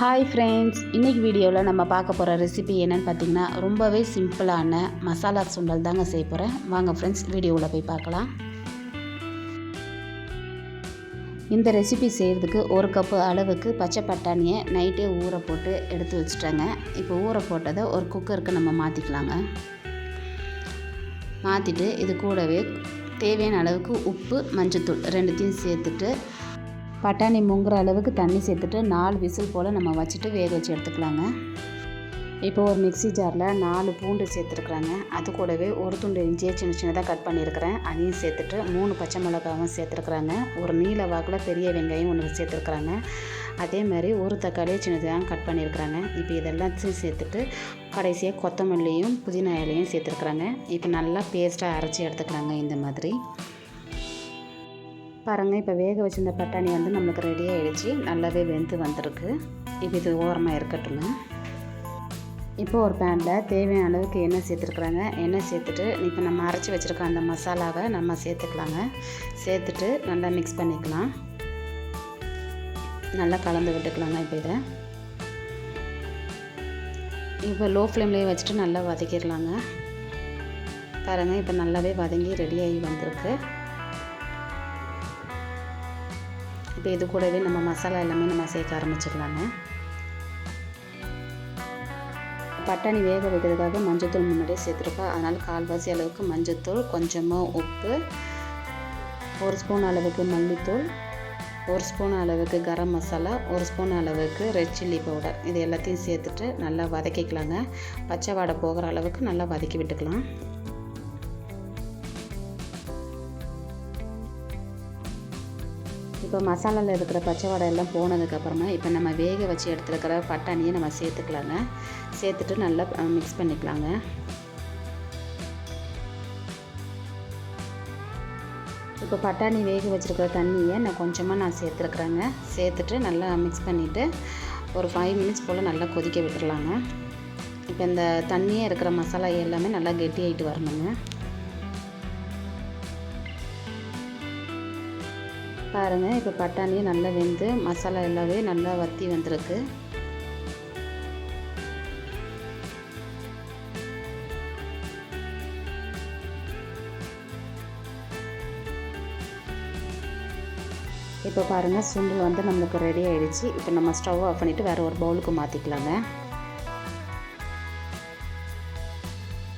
Hi friends இன்றைக்கி வீடியோவில் நம்ம பார்க்க போகிற ரெசிபி என்னென்னு பார்த்தீங்கன்னா ரொம்பவே சிம்பிளான மசாலா சுண்டல் தாங்க செய்ய போகிறேன் வாங்க ஃப்ரெண்ட்ஸ் வீடியோவில் போய் பார்க்கலாம். இந்த ரெசிபி செய்கிறதுக்கு ஒரு கப்பு அளவுக்கு பச்சை பட்டாணியை நைட்டே ஊற போட்டு எடுத்து வச்சுட்டேங்க. இப்போ ஊற போட்டதை ஒரு குக்கருக்கு நம்ம மாற்றிக்கலாங்க மாற்றிட்டு இது கூடவே தேவையான அளவுக்கு உப்பு மஞ்சத்தூள் ரெண்டுத்தையும் சேர்த்துட்டு பட்டாணி முங்குற அளவுக்கு தண்ணி சேர்த்துட்டு நாலு விசில் போல் நம்ம வச்சுட்டு வேக வச்சு எடுத்துக்கலாங்க. இப்போ ஒரு மிக்ஸி ஜாரில் நாலு பூண்டு சேர்த்துருக்குறாங்க. அது கூடவே ஒரு துண்டு இஞ்சியை சின்ன சின்னதாக கட் பண்ணியிருக்கிறேன். அதையும் சேர்த்துட்டு மூணு பச்சை மிளகாவும் சேர்த்துருக்குறாங்க. ஒரு நீல வாக்கில் பெரிய வெங்காயம் ஒன்று சேர்த்துருக்குறாங்க. அதே மாதிரி ஒரு தக்காளியை சின்னதாக கட் பண்ணியிருக்கிறாங்க. இப்போ இதெல்லாத்தையும் சேர்த்துட்டு கடைசியாக கொத்தமல்லியும் புதினா இலையும் சேர்த்துருக்குறாங்க. இப்போ நல்லா பேஸ்ட்டாக அரைச்சி எடுத்துக்கிறாங்க இந்த மாதிரி. பாருங்கள் இப்போ வேக வச்சிருந்த பட்டாணி வந்து நம்மளுக்கு ரெடி ஆகிடுச்சு நல்லாவே வெந்து வந்திருக்கு. இப்போ இது ஓரமாக இருக்கட்டுங்க இப்போ ஒரு பேனில் தேவையான அளவுக்கு எண்ணெய் சேர்த்துருக்குறாங்க. எண்ணெய் சேர்த்துட்டு இப்போ நம்ம அரைச்சி வச்சுருக்க அந்த மசாலாவை நம்ம சேர்த்துக்கலாங்க. சேர்த்துட்டு நல்லா மிக்ஸ் பண்ணிக்கலாம். நல்லா கலந்து விட்டுக்கலாங்க இப்போ இதை. இப்போ லோ ஃப்ளேம்லேயே வச்சுட்டு நல்லா வதக்கிடலாங்க. பாருங்கள் இப்போ நல்லாவே வதங்கி ரெடியாகி வந்திருக்கு. இப்போ இது கூடவே நம்ம மசாலா எல்லாமே நம்ம சேர்க்க ஆரம்பிச்சிடலாங்க. பட்டாணி வேக வைக்கிறதுக்காக மஞ்சத்தூள் முன்னாடியே சேர்த்துருக்கோம். அதனால் கால்வாசி அளவுக்கு மஞ்சத்தூள் கொஞ்சமாக உப்பு ஒரு ஸ்பூன் அளவுக்கு மல்லித்தூள் ஒரு ஸ்பூன் அளவுக்கு கரம் மசாலா ஒரு ஸ்பூன் அளவுக்கு ரெட் சில்லி பவுடர். இது எல்லாத்தையும் சேர்த்துட்டு நல்லா வதக்கிக்கலாங்க. பச்சை வாடை போகிற அளவுக்கு நல்லா வதக்கி விட்டுக்கலாம். இப்போ மசாலாவில் இருக்கிற பச்சை வடை எல்லாம் போனதுக்கப்புறமா இப்போ நம்ம வேக வச்சு எடுத்துருக்கிற பட்டாணியை நம்ம சேர்த்துக்கலாங்க. சேர்த்துட்டு நல்லா மிக்ஸ் பண்ணிக்கலாங்க. இப்போ பட்டாணி வேக வச்சுருக்கிற தண்ணியை நான் கொஞ்சமாக நான் சேர்த்துருக்குறேங்க. சேர்த்துட்டு நல்லா மிக்ஸ் பண்ணிவிட்டு ஒரு ஃபைவ் மினிட்ஸ் போல் நல்லா கொதிக்க விட்டுடலாங்க இப்போ இந்த தண்ணியே இருக்கிற மசாலா எல்லாமே நல்லா கெட்டியாகிட்டு வரணுங்க. பாருங்கள் இப்போ பட்டாணியும் நல்லா வெந்து மசாலா எல்லாமே நல்லா வற்றி வந்திருக்கு. இப்போ பாருங்கள் சுண்டல் வந்து நம்மளுக்கு ரெடி ஆகிடுச்சு இப்போ நம்ம ஸ்டவ் ஆஃப் பண்ணிவிட்டு வேறு ஒரு பவுலுக்கு மாற்றிக்கலாங்க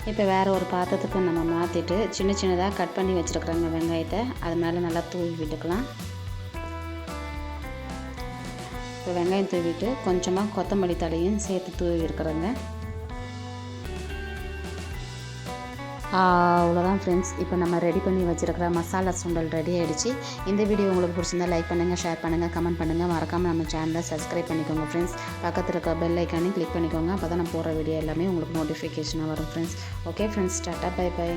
இப்போ வேறு ஒரு பாத்திரத்துக்கு நம்ம மாற்றிட்டு சின்ன சின்னதாக கட் பண்ணி வச்சுருக்குறாங்க வெங்காயத்தை. அது மேலே நல்லா தூவி விட்டுக்கலாம். இப்போ வெங்காயம் தூவிட்டு கொஞ்சமாக கொத்தமல்லி தலையும் சேர்த்து தூவி இருக்கிறேங்க அவ்வளோதான் ஃப்ரெண்ட்ஸ் இப்போ நம்ம ரெடி பண்ணி வச்சுருக்கிற மசாலா சுண்டல் ரெடி ஆகிடுச்சு இந்த வீடியோ உங்களுக்கு பிடிச்சிருந்தா லைக் பண்ணுங்கள் ஷேர் பண்ணுங்கள் கமெண்ட் பண்ணுங்கள் மறக்காமல் நம்ம சேனலை சப்ஸ்கிரைப் பண்ணிக்கோங்க ஃப்ரெண்ட்ஸ் பக்கத்தில் இருக்க பெல் ஐக்கானையும் கிளிக் பண்ணிக்கோங்க. அப்போ தான் நான் போகிற வீடியோ எல்லாமே உங்களுக்கு நோட்டிஃபிகேஷனாக வரும் friends okay friends tata bye bye